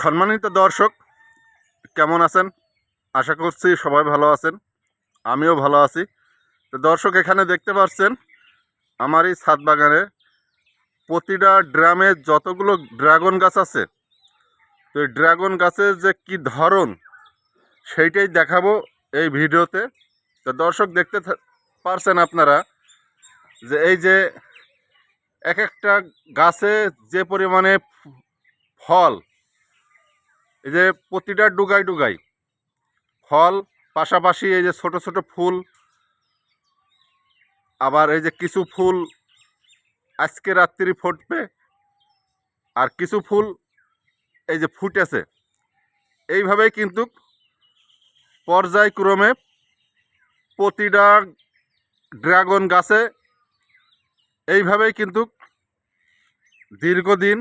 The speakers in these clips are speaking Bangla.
সম্মানিত দর্শক, কেমন আছেন? আশা করছি সবাই ভালো আছেন। আমিও ভালো আছি। তো দর্শক, এখানে দেখতে পাচ্ছেন আমার এই ছাদ বাগানে প্রতিটা ড্রামে যতগুলো ড্রাগন গাছ আছে, তো এই ড্রাগন গাছের যে কি ধরন, সেইটাই দেখাবো এই ভিডিওতে। তো দর্শক, দেখতে পারছেন আপনারা যে এই যে এক একটা গাছে যে পরিমাণে ফল এই যে প্রতিটা ডুগাই ডুগাই ফল, পাশাপাশি এই যে ছোট ছোট ফুল, আবার এই যে কিছু ফুল আজকে রাত্রি ফুটবে, আর কিছু ফুল এই যে ফুটেছে। এইভাবেই কিন্তু পর্যায়ক্রমে প্রতিটা ড্রাগন গাছে এইভাবেই কিন্তু দীর্ঘদিন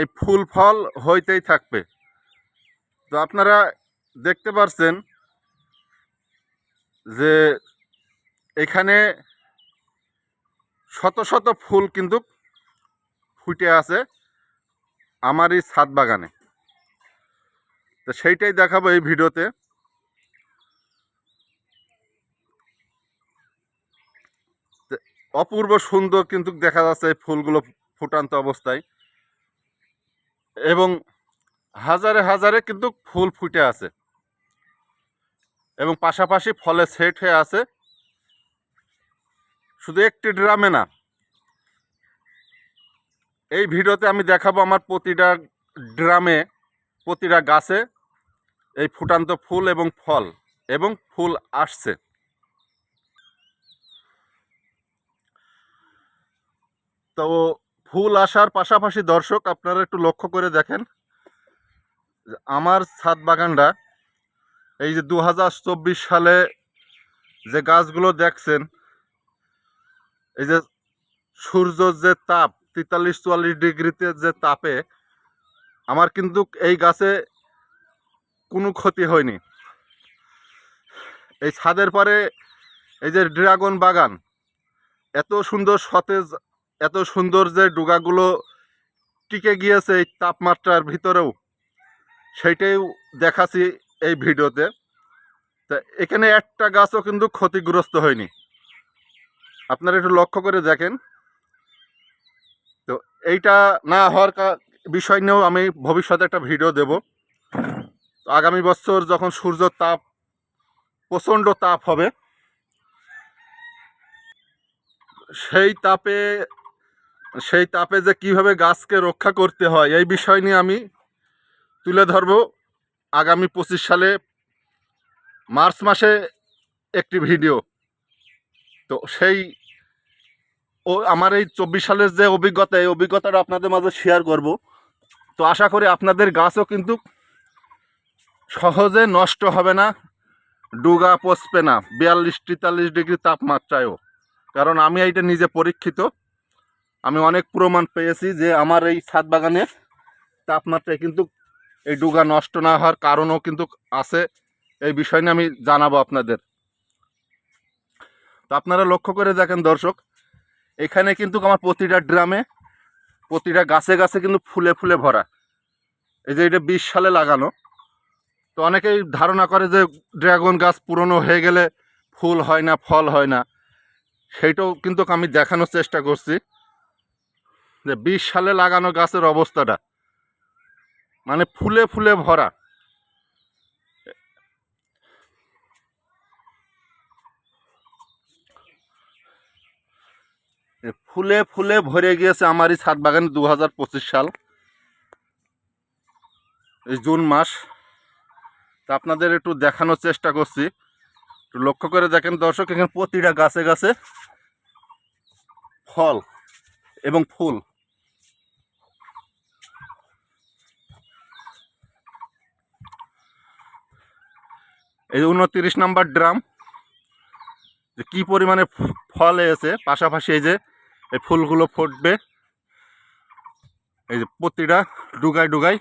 এই ফুল ফল হইতেই থাকবে। তো আপনারা দেখতে পারছেন যে এখানে শত শত ফুল কিন্তু ফুটে আছে আমার এই ছাদ বাগানে। তো সেইটাই দেখাবো এই ভিডিওতে। অপূর্ব সুন্দর কিন্তু দেখা যাচ্ছে এই ফুলগুলো ফুটান্ত অবস্থায়। এবং হাজারে হাজারে কিন্তু ফুল ফুটে আছে। এবং পাশাপাশি ফলে সেট হয়ে আছে। শুধু একটি ড্রামে না। এই ভিডিওতে আমি দেখাবো আমার প্রতিটা ড্রামে, প্রতিটা গাছে এই ফুটান্ত ফুল এবং ফল এবং ফুল আসছে। তো ফুল আসার পাশাপাশি দর্শক, আপনারা একটু লক্ষ্য করে দেখেন। আমার ছাদ বাগানটা, এই যে দু হাজার চব্বিশ সালে যে গাছগুলো দেখছেন, এই যে সূর্যর যে তাপ তেতাল্লিশ চুয়াল্লিশ ডিগ্রিতে যে তাপে, আমার কিন্তু এই গাছে কোনো ক্ষতি হয়নি। এই ছাদের পরে এই যে ড্রাগন বাগান, এত সুন্দর সতেজ এত সুন্দর যে ডুগাগুলো টিকে গিয়েছে এই তাপমাত্রার ভিতরেও, সেইটাই দেখাছি এই ভিডিওতে। তা এখানে একটা গাছও কিন্তু ক্ষতিগ্রস্ত হয়নি। আপনারা একটু লক্ষ্য করে দেখেন। তো এইটা না হওয়ার বিষয় নিয়েও আমি ভবিষ্যতে একটা ভিডিও দেব। তো আগামী বছর যখন সূর্য তাপ, প্রচণ্ড তাপ হবে, সেই তাপে সেই তাপে যে কীভাবে গাছকে রক্ষা করতে হয়, এই বিষয় নিয়ে আমি তুলে ধরব আগামী পঁচিশ সালে মার্চ মাসে একটি ভিডিও। তো সেই ও আমার এই চব্বিশ সালের যে অভিজ্ঞতা, এই অভিজ্ঞতাটা আপনাদের মাঝে শেয়ার করব। তো আশা করি আপনাদের গাছও কিন্তু সহজে নষ্ট হবে না, ডুগা পচবে না, বিয়াল্লিশ, তেতাল্লিশ ডিগ্রি তাপমাত্রায়ও। কারণ আমি এইটা নিজে পরীক্ষিত। আমি অনেক প্রমাণ পেয়েছি যে আমার এই ছাদ বাগানের তাপমাত্রায় কিন্তু এই ডুগা নষ্ট না হওয়ার কারণও কিন্তু আছে। এই বিষয় নিয়ে আমি জানাব আপনাদের। তো আপনারা লক্ষ্য করে দেখেন দর্শক, এখানে কিন্তু আমার প্রতিটা ড্রামে, প্রতিটা গাছে গাছে কিন্তু ফুলে ফুলে ভরা। এই যে এটা বিশ সালে লাগানো। তো অনেকেই ধারণা করে যে ড্রাগন গাছ পুরনো হয়ে গেলে ফুল হয় না, ফল হয় না। সেইটাও কিন্তু আমি দেখানোর চেষ্টা করছি। যে বিশ সালে লাগানো গাছের অবস্থাটা। মানে ফুলে ফুলে ভরা। ফুলে ফুলে ভরে গিয়েছে আমার এই ছাদ বাগানে দু হাজার পঁচিশ সাল। এই জুন মাস। তা আপনাদের একটু দেখানোর চেষ্টা করছি। একটু লক্ষ্য করে দেখেন দর্শক, এখানে প্রতিটা গাছে গাছে ফল এবং ফুল। এই যে উনত্রিশ নাম্বার ড্রাম। যে কী পরিমাণে ফল এসে, পাশাপাশি এই যে, এই ফুলগুলো ফুটবে। এই যে প্রতিটা ডুগায় ডুগায়,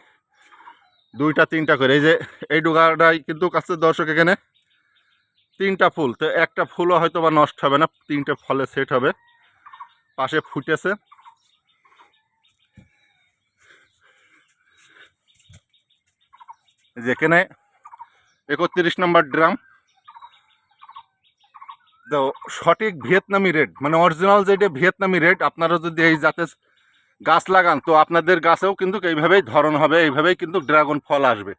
দুইটা, তিনটা করে। এই যে, এই ডুগাটাই কিন্তু কাছে দর্শক এখানে তিনটা ফুল। তো একটা ফুলও হয়তো বা নষ্ট হবে না, তিনটে ফলে সেট হবে। পাশে ফুটেছে। যেখানে একত্রিশ নম্বর ড্রাম। তো সঠিক ভিয়েতনামি রেড মানে অরিজিনাল যেটা ভিয়েতনামি রেড আপনারা যদি এই জাতের গাছ লাগান, তো আপনাদের গাছেও কিন্তু এইভাবেই ধরন হবে, এইভাবেই কিন্তু ড্রাগন ফল আসবে।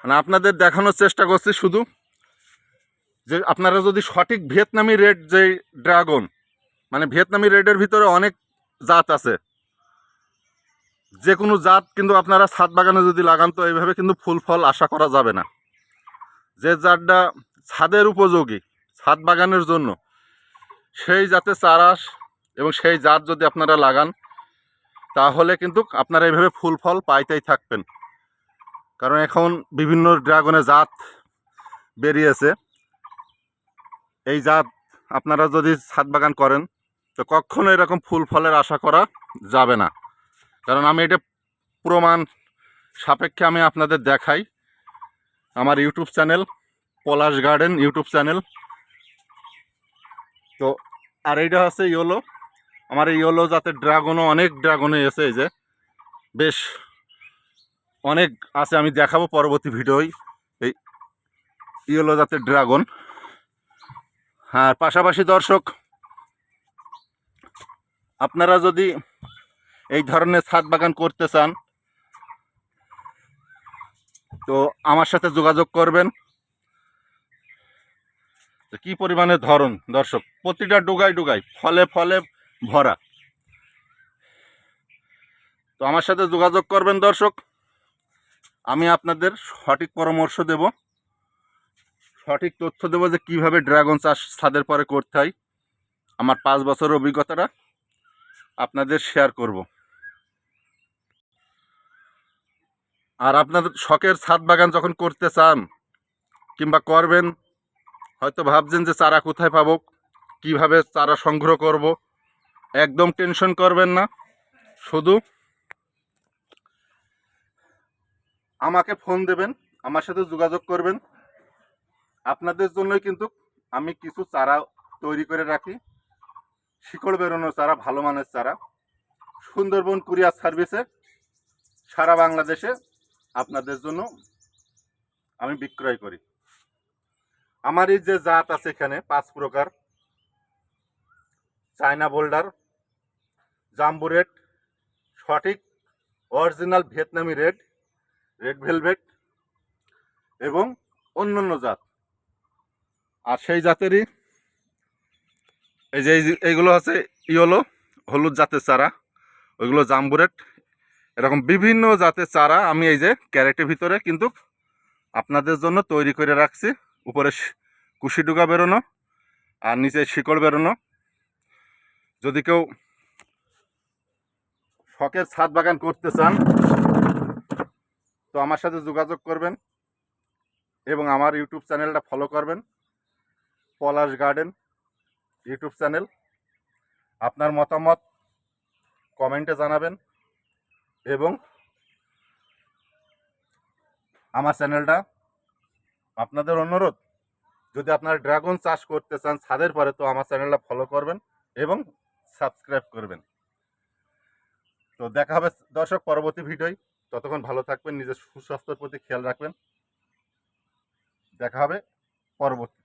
মানে আপনাদের দেখানোর চেষ্টা করছি শুধু যে আপনারা যদি সঠিক ভিয়েতনামি রেড যে ড্রাগন মানে ভিয়েতনামি রেডের ভিতরে অনেক জাত আছে যে কোনো জাত কিন্তু আপনারা ছাদ বাগানে যদি লাগান, তো এইভাবে কিন্তু ফুল ফল আশা করা যাবে না। যে জাতটা ছাদের উপযোগী, ছাদ বাগানের জন্য, সেই জাতের চারাস এবং সেই জাত যদি আপনারা লাগান, তাহলে কিন্তু আপনারা এইভাবে ফুল ফল পাইতেই থাকবেন। কারণ এখন বিভিন্ন ড্রাগনের জাত বেরিয়েছে। এই জাত আপনারা যদি ছাদ বাগান করেন, তো কখনো এরকম ফুল ফলের আশা করা যাবে না। কারণ আমি এটা প্রমাণ সাপেক্ষে আমি আপনাদের দেখাই। আমার YouTube channel, Palash garden YouTube channel. তো, আর এইটা হচ্ছে ইয়োলো। আমার এই ইয়োলো জাতের ড্রাগনও, অনেক ড্রাগনে এসে যে। বেশ, অনেক আছে, আমি দেখাবো পরবর্তী ভিডিওই। এই ইয়োলো জাতের ড্রাগন। হ্যাঁ পাশাপাশি দর্শক, আপনারা যদি এই ধরনের ছাদ বাগান করতে চান, তো আমার সাথে যোগাযোগ করবেন। কি পরিমাণে ধরন, দর্শক? প্রতিটা ডুগাই ডুগাই ফলে ফলে ভরা। তো আমার সাথে যোগাযোগ করবেন, দর্শক। আমি আপনাদের সঠিক পরামর্শ দেব, সঠিক তথ্য দেবো যে কীভাবে ড্রাগন চাষ ছাদের পরে করতে হয়। আমার পাঁচ বছরের অভিজ্ঞতাটা আপনাদের শেয়ার করব। আর আপনাদের শখের ছাদ বাগান যখন করতে চান, কিংবা করবেন, হয়তো ভাবছেন যে চারা কোথায় পাবো, কীভাবে চারা সংগ্রহ করব, একদম টেনশন করবেন না। শুধু আমাকে ফোন দেবেন, আমার সাথে যোগাযোগ করবেন। আপনাদের জন্যই কিন্তু আমি কিছু চারা তৈরি করে রাখি। শিকড় বেরোনো চারা, ভালো মানের চারা। সুন্দরবন কুরিয়ার সার্ভিসে সারা বাংলাদেশে আপনাদের জন্য আমি বিক্রয় করি। আমার এই যে জাত আছে এখানে, পাঁচ প্রকার। চায়না বোল্ডার জাম্বু রেড সঠিক, original Vietnamese red red velvet এবং অন্যান্য জাত। আর সেই জাতেরই এই যে এই- এইগুলো হচ্ছে ইয়েলো, হলুদ জাতের চারা, ওইগুলো জাম্বুরেট এরকম বিভিন্ন জাতের চারা আমি এই যে ক্যারেটের ভিতরে কিন্তু আপনাদের জন্য তৈরি করে রাখছি। উপরে কুশি ডুগা বেরোনো আর নিচে শিকড় বেরোনো। যদি কেউ শখের ছাদ বাগান করতে চান, তো আমার সাথে যোগাযোগ করবেন এবং আমার ইউটিউব চ্যানেলটা ফলো করবেন। Palash garden YouTube channel. আপনার মতামত কমেন্টে জানাবেন। এবং আমার চ্যানেলটা আপনাদের অনুরোধ, যদি আপনারা ড্রাগন চাষ করতে চান ছাদের পরে তো আমার চ্যানেলটা ফলো করবেন এবং সাবস্ক্রাইব করবেন। তো দেখা হবে দর্শক পরবর্তী ভিডিওয়। ততক্ষণ ভালো থাকবেন, নিজের সুস্বাস্থ্যের প্রতি খেয়াল রাখবেন। দেখা হবে পরবর্তী